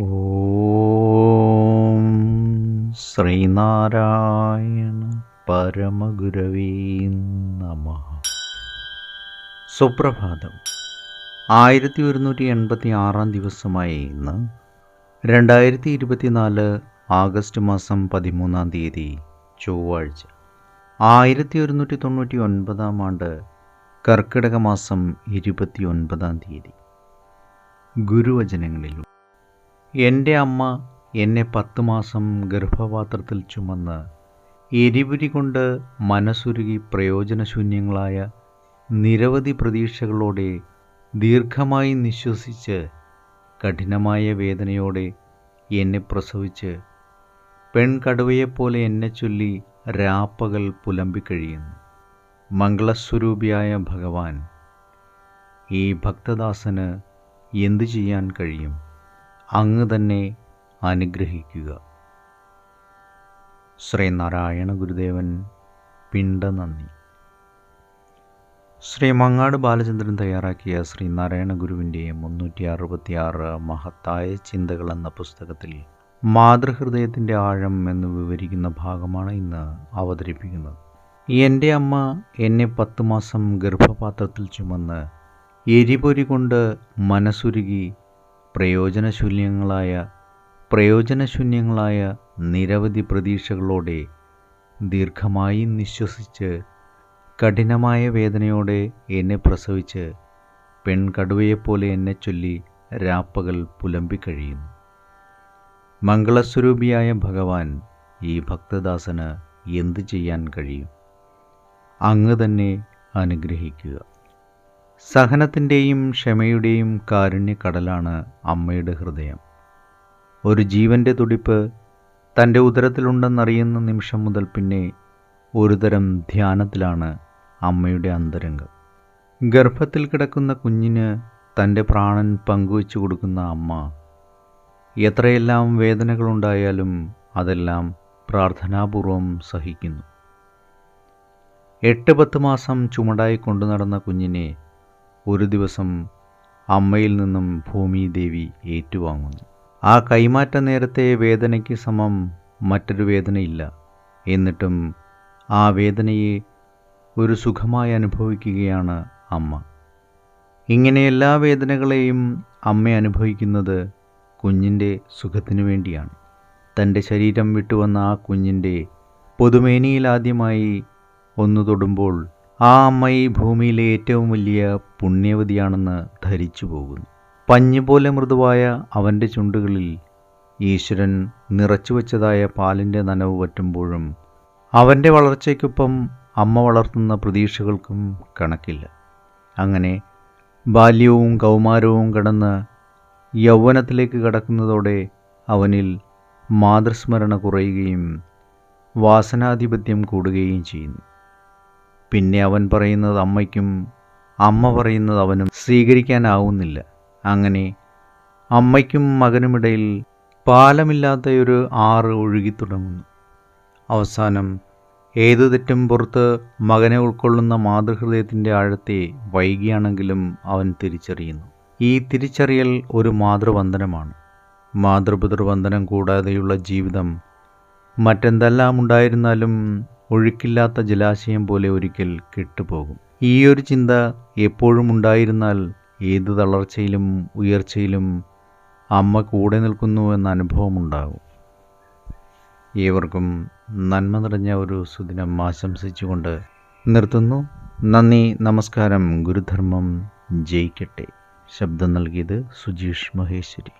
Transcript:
ഓം ശ്രീനാരായണ പരമഗുരവീ നമ. സുപ്രഭാതം. ആയിരത്തി ഒരുന്നൂറ്റി എൺപത്തി ആറാം ദിവസമായ ഇന്ന് രണ്ടായിരത്തി ഇരുപത്തിനാല് ആഗസ്റ്റ് മാസം പതിമൂന്നാം തീയതി ചൊവ്വാഴ്ച. ആയിരത്തി ഒരുന്നൂറ്റി തൊണ്ണൂറ്റി ഒൻപതാം ആണ്ട് കർക്കിടക മാസം ഇരുപത്തി ഒൻപതാം തീയതി. ഗുരുവചനങ്ങളിലും എന്റെ അമ്മ എന്നെ പത്ത് മാസം ഗർഭപാത്രത്തിൽ ചുമന്ന് എരിപുരി കൊണ്ട് മനസ്സുരുകി പ്രയോജനശൂന്യങ്ങളായ നിരവധി പ്രതീക്ഷകളോടെ ദീർഘമായി നിശ്വസിച്ച് കഠിനമായ വേദനയോടെ എന്നെ പ്രസവിച്ച് പെൺകടുവയെപ്പോലെ എന്നെ ചൊല്ലി രാപ്പകൽ പുലമ്പിക്കഴിയുന്നു മംഗളസ്വരൂപിയായ ഭഗവാൻ ഈ ഭക്തദാസന് എന്തു ചെയ്യാൻ കഴിയും? അങ്ങ് തന്നെ അനുഗ്രഹിക്കുക. ശ്രീനാരായണ ഗുരുദേവൻ പിണ്ടനന്ദി ശ്രീ മങ്ങാട് ബാലചന്ദ്രൻ തയ്യാറാക്കിയ ശ്രീനാരായണ ഗുരുവിന്റെ മുന്നൂറ്റി അറുപത്തി ആറ് മഹത്തായ ചിന്തകൾ എന്ന പുസ്തകത്തിൽ മാതൃഹൃദയത്തിന്റെ ആഴം എന്ന് വിവരിക്കുന്ന ഭാഗമാണ് ഇന്ന് അവതരിപ്പിക്കുന്നത്. എന്റെ അമ്മ എന്നെ പത്ത് മാസം ഗർഭപാത്രത്തിൽ ചുമന്ന് എരിപൊരി കൊണ്ട് മനസ്സുരുകി പ്രയോജനശൂന്യങ്ങളായ പ്രയോജനശൂന്യങ്ങളായ നിരവധി പ്രതീക്ഷകളോടെ ദീർഘമായി നിശ്വസിച്ച് കഠിനമായ വേദനയോടെ എന്നെ പ്രസവിച്ച് പെൺകടുവയെപ്പോലെ എന്നെ ചൊല്ലി രാപ്പകൽ പുലമ്പിക്കഴിയുന്നു. മംഗളസ്വരൂപിയായ ഭഗവാൻ ഈ ഭക്തദാസന് എന്തു ചെയ്യാൻ കഴിയും? അങ്ങ് തന്നെ അനുഗ്രഹിക്കുക. സഹനത്തിന്റെയും ക്ഷമയുടെയും കാരുണ്യക്കടലാണ് അമ്മയുടെ ഹൃദയം. ഒരു ജീവന്റെ തുടിപ്പ് തന്റെ ഉദരത്തിലുണ്ടെന്നറിയുന്ന നിമിഷം മുതൽ പിന്നെ ഒരുതരം ധ്യാനത്തിലാണ് അമ്മയുടെ അന്തരംഗം. ഗർഭത്തിൽ കിടക്കുന്ന കുഞ്ഞിന് തന്റെ പ്രാണൻ പങ്കുവച്ചു കൊടുക്കുന്ന അമ്മ എത്രയെല്ലാം വേദനകളുണ്ടായാലും അതെല്ലാം പ്രാർത്ഥനാപൂർവം സഹിക്കുന്നു. എട്ട് പത്ത് മാസം ചുമടായി കൊണ്ടു നടന്ന കുഞ്ഞിനെ ഒരു ദിവസം അമ്മയിൽ നിന്നും ഭൂമി ദേവി ഏറ്റുവാങ്ങുന്നു. ആ കൈമാറ്റ നേരത്തെ വേദനയ്ക്ക് സമം മറ്റൊരു വേദനയില്ല. എന്നിട്ടും ആ വേദനയെ ഒരു സുഖമായി അനുഭവിക്കുകയാണ് അമ്മ. ഇങ്ങനെ എല്ലാ വേദനകളെയും അമ്മ അനുഭവിക്കുന്നത് കുഞ്ഞിന്റെ സുഖത്തിനു വേണ്ടിയാണ്. തന്റെ ശരീരം വിട്ടുവന്ന ആ കുഞ്ഞിന്റെ പൊതുമേനിയിൽ ആദ്യമായി ഒന്ന് തൊടുമ്പോൾ ആ അമ്മ ഈ ഭൂമിയിലെ ഏറ്റവും വലിയ പുണ്യവതിയാണെന്ന് ധരിച്ചു പോകുന്നു. പഞ്ഞുപോലെ മൃദുവായ അവന്റെ ചുണ്ടുകളിൽ ഈശ്വരൻ നിറച്ചുവെച്ചതായ പാലിന്റെ നനവ് പറ്റുമ്പോഴും അവന്റെ വളർച്ചയ്ക്കൊപ്പം അമ്മ വളർത്തുന്ന പ്രതീക്ഷകൾക്കും കണക്കില്ല. അങ്ങനെ ബാല്യവും കൗമാരവും കടന്ന് യൗവനത്തിലേക്ക് കടക്കുന്നതോടെ അവനിൽ മാതൃസ്മരണ കുറയുകയും വാസനാധിപത്യം കൂടുകയും ചെയ്യുന്നു. പിന്നെ അവൻ പറയുന്നത് അമ്മയ്ക്കും അമ്മ പറയുന്നത് അവനും സ്വീകരിക്കാനാവുന്നില്ല. അങ്ങനെ അമ്മയ്ക്കും മകനുമിടയിൽ പാലമില്ലാത്ത ഒരു ആറ് ഒഴുകി തുടങ്ങുന്നു. അവസാനം ഏതു തെറ്റും പുറത്ത് മകനെ ഉൾക്കൊള്ളുന്ന മാതൃഹൃദയത്തിന്റെ ആഴത്തെ വൈകിയാണെങ്കിലും അവൻ തിരിച്ചറിയുന്നു. ഈ തിരിച്ചറിയൽ ഒരു മാതൃവന്ദനമാണ്. മാതൃപിതൃവന്ദനം കൂടാതെയുള്ള ജീവിതം മറ്റെന്തെല്ലാം ഉണ്ടായിരുന്നാലും ഒഴുക്കില്ലാത്ത ജലാശയം പോലെ ഒരിക്കൽ കെട്ടുപോകും. ഈ ഒരു ചിന്ത എപ്പോഴും ഉണ്ടായിരുന്നാൽ ഏത് തളർച്ചയിലും ഉയർച്ചയിലും അമ്മ കൂടെ നിൽക്കുന്നു എന്ന അനുഭവം ഉണ്ടാകും. ഏവർക്കും നന്മ നിറഞ്ഞ ഒരു സുദിനം ആശംസിച്ചുകൊണ്ട് നിർത്തുന്നു. നന്ദി നമസ്കാരം ഗുരുധർമ്മം ജയിക്കട്ടെ. ശബ്ദം നൽകിയത് സുജീഷ് മഹേശ്വരി.